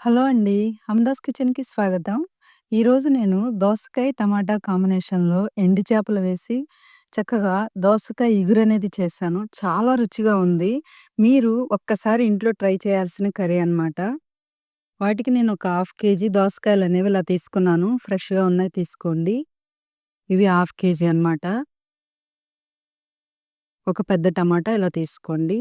Hello అండి. హమ్దాస్ కిచెన్‌కి స్వాగతం. ఈరోజు నేను దోసకాయ, టమాటా కాంబినేషన్‌లో ఎండు చేపలు వేసి చక్కగా దోసకాయ ఇగురనేది చేశాను. చాలా రుచిగా ఉంది. మీరు ఒక్కసారి ఇంట్లో ట్రై చేయాల్సిన కర్రీ అనమాట. వాటికి నేను ఒక హాఫ్ కేజీ దోసకాయలనేవి ఇలా తీసుకున్నాను. ఫ్రెష్‌గా ఉన్నాయి తీసుకోండి. ఇవి హాఫ్ కేజీ అనమాట. ఒక పెద్ద టమాటా ఇలా తీసుకోండి.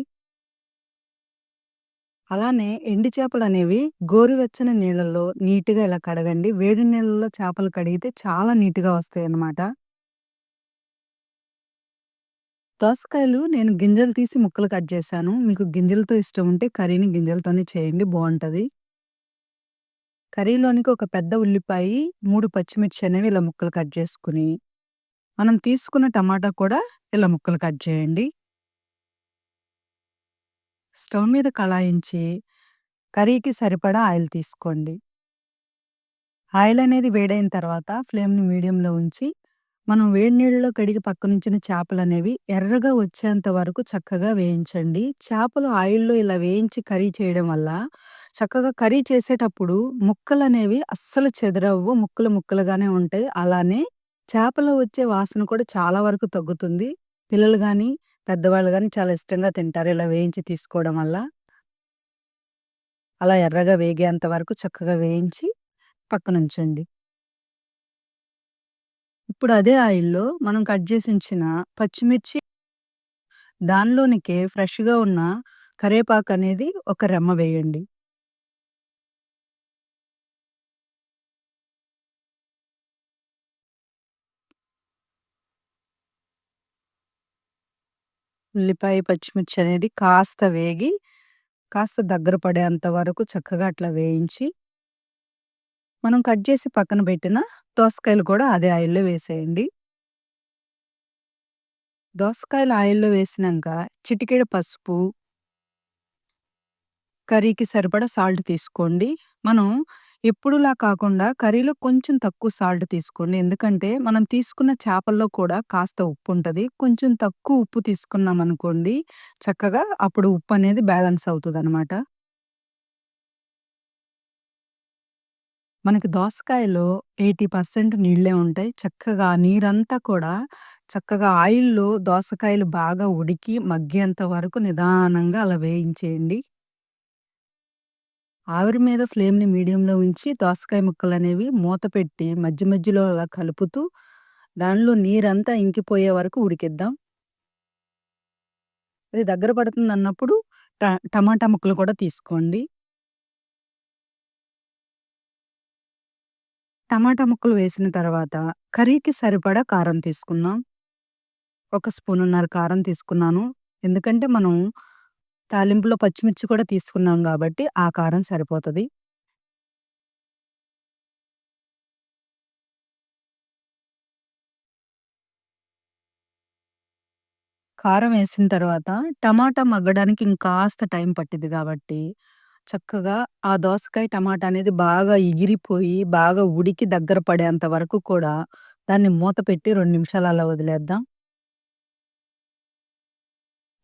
అలానే ఎండు చేపలనేవి గోరువెచ్చని నీళ్ళల్లో నీట్‌గా ఇలా కడగండి. వేడి నీళ్ళల్లో చేపలు కడిగితే చాలా నీట్‌గా వస్తాయన్నమాట. దోసకాయలు నేను గింజలు తీసి ముక్కలు కట్ చేశాను. మీకు గింజలతో ఇష్టం ఉంటే కర్రీని గింజలతోనే చేయండి బావుంటది. కర్రీలోనికి ఒక పెద్ద ఉల్లిపాయి, 3 పచ్చిమిర్చి అనేవి ఇలా ముక్కలు కట్ చేసుకొని, మనం తీసుకున్న టమాటా కూడా ఇలా ముక్కలు కట్ చేయండి. స్టవ్ మీద కళాయించి, కర్రీకి సరిపడా ఆయిల్ తీసుకోండి. ఆయిల్ అనేది వేడైన తర్వాత ఫ్లేమ్‌ని మీడియంలో ఉంచి, మనం వేడి నీళ్ళలో కడిగి పక్కనుంచిన చేపలనేవి ఎర్రగా వచ్చేంత వరకు చక్కగా వేయించండి. చేపలు ఆయిల్‌లో ఇలా వేయించి కర్రీ చేయడం వల్ల చక్కగా కర్రీ చేసేటప్పుడు ముక్కలు అనేవి అస్సలు చెదరవ్వు. ముక్కలు ముక్కలుగానే ఉంటాయి. అలానే చేపలో వచ్చే వాసన కూడా చాలా వరకు తగ్గుతుంది. పిల్లలు కానీ పెద్దవాళ్ళు కానీ చాలా ఇష్టంగా తింటారు ఇలా వేయించి తీసుకోవడం వల్ల. అలా ఎర్రగా వేగేంత వరకు చక్కగా వేయించి పక్కనుంచండి. ఇప్పుడు అదే ఆయిల్‌లో మనం కట్ చేసి ఉంచిన పచ్చిమిర్చి దానిలోనికే ఫ్రెష్‌గా ఉన్న కరివేపాకనేది ఒక రెమ్మ వేయండి. ఉల్లిపాయ, పచ్చిమిర్చి అనేది కాస్త వేగి, కాస్త దగ్గర పడేంత వరకు చక్కగా అట్లా వేయించి మనం కట్ చేసి పక్కన పెట్టిన దోసకాయలు కూడా అదే ఆయిల్‌లో వేసేయండి. దోసకాయలు ఆయిల్‌లో వేసినాక చిటికెడ పసుపు కర్రీకి సరిపడా సాల్ట్ తీసుకోండి. మనం ఎప్పుడులా కాకుండా కర్రీలో కొంచెం తక్కువ సాల్ట్ తీసుకోండి. ఎందుకంటే మనం తీసుకున్న చేపల్లో కూడా కాస్త ఉప్పు ఉంటుంది కొంచెం తక్కువ ఉప్పు తీసుకున్నామనుకోండి, చక్కగా అప్పుడు ఉప్పు అనేది బ్యాలెన్స్ అవుతదనమాట. మనకి దోసకాయలో 80% నీళ్ళే ఉంటాయి. చక్కగా నీరంతా కూడా చక్కగా ఆయిల్‌లో దోసకాయలు బాగా ఉడికి మగ్గేంత వరకు నిదానంగా అలా వేయించేయండి. ఆవిరి మీద ఫ్లేమ్‌ని మీడియంలో ఉంచి దోసకాయ ముక్కలనేవి మూత పెట్టి మధ్య మధ్యలో అలా కలుపుతూ, దానిలో నీరంతా ఇంకిపోయే వరకు ఉడికిద్దాం. అది దగ్గర పడుతుందన్నప్పుడు ట టమాటా ముక్కలు కూడా తీసుకోండి. టమాటా ముక్కలు వేసిన తర్వాత కర్రీకి సరిపడా కారం తీసుకుందాం. ఒక స్పూన్ ఉన్నర కారం తీసుకున్నాను. ఎందుకంటే మనం తాలింపులో పచ్చిమిర్చి కూడా తీసుకున్నాం కాబట్టి ఆ కారం సరిపోతుంది కారం వేసిన తర్వాత టమాటా మగ్గడానికి ఇంకాస్త టైం పట్టిద్ది కాబట్టి చక్కగా ఆ దోసకాయ, టమాటా అనేది బాగా ఎగిరిపోయి, బాగా ఉడికి దగ్గర పడేంత వరకు కూడా దాన్ని మూత పెట్టి రెండు నిమిషాలు అలా వదిలేద్దాం.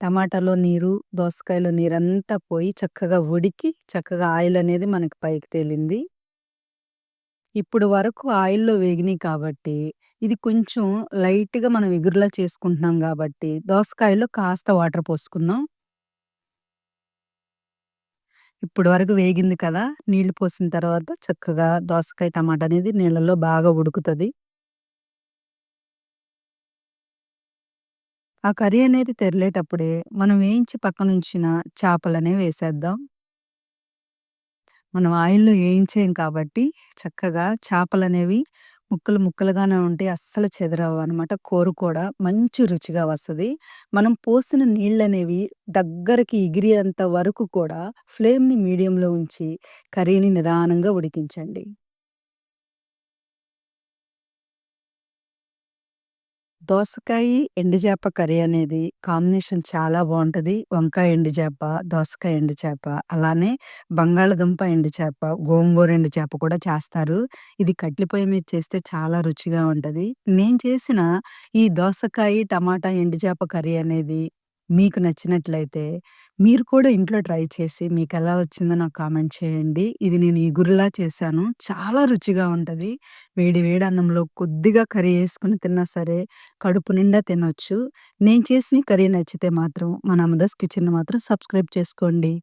టమాటాలో నీరు, దోసకాయలో నీరంతా పోయి చక్కగా ఉడికి, చక్కగా ఆయిల్ అనేది మనకి పైకి తేలింది. ఇప్పుడు వరకు ఆయిల్‌లో వేగినాయి కాబట్టి, ఇది కొంచెం లైట్‌గా మనం ఎగురులా చేసుకుంటున్నాం కాబట్టి దోసకాయలో కాస్త వాటర్ పోసుకుందాం. ఇప్పుడు వరకు వేగింది కదా! నీళ్ళు పోసిన తర్వాత చక్కగా దోసకాయ, టమాటా అనేది నీళ్ళలో బాగా ఉడుకుతుంది ఆ కర్రీ అనేది తెరలేటప్పుడే మనం వేయించి పక్కనుంచిన చేపలనేవి వేసేద్దాం. మనం ఆయిల్‌లో వేయించేం కాబట్టి చక్కగా చేపలనేవి ముక్కలు ముక్కలుగానే ఉంటాయి. అస్సలు చెదరవనమాట. కూర కూడా మంచి రుచిగా వస్తది. మనం పోసిన నీళ్ళనేవి దగ్గరికి ఎగిరేంత వరకు కూడా ఫ్లేమ్‌ని మీడియంలో ఉంచి కర్రీని నిదానంగా ఉడికించండి. దోసకాయి, ఎండు చేప కర్రీ అనేది కాంబినేషన్ చాలా బాగుంటుంది వంకాయ ఎండు చేప, దోసకాయ ఎండు చేప, అలానే బంగాళదుంప ఎండు చేప, గోంగూర ఎండు చేప కూడా చేస్తారు. ఇది కట్టెల పొయ్యి మీద చేస్తే చాలా రుచిగా ఉంటది. నేను చేసిన ఈ దోసకాయి, టమాటా ఎండు చేప కర్రీ అనేది మీకు నచ్చినట్లయితే మీరు కూడా ఇంట్లో ట్రై చేసి మీకెలా వచ్చిందో నాకు కామెంట్ చేయండి. ఇది నేను ఇగురులా చేశాను. చాలా రుచిగా ఉంటది. వేడి వేడి అన్నంలో కొద్దిగా కర్రీ యేసుకొని తిన్నా సరే కడుపు నిండా తినొచ్చు. నేను చేసిన కర్రీ నచ్చితే మాత్రం మన అమదాస్ కిచెన్‌ని మాత్రం సబ్స్క్రైబ్ చేసుకోండి.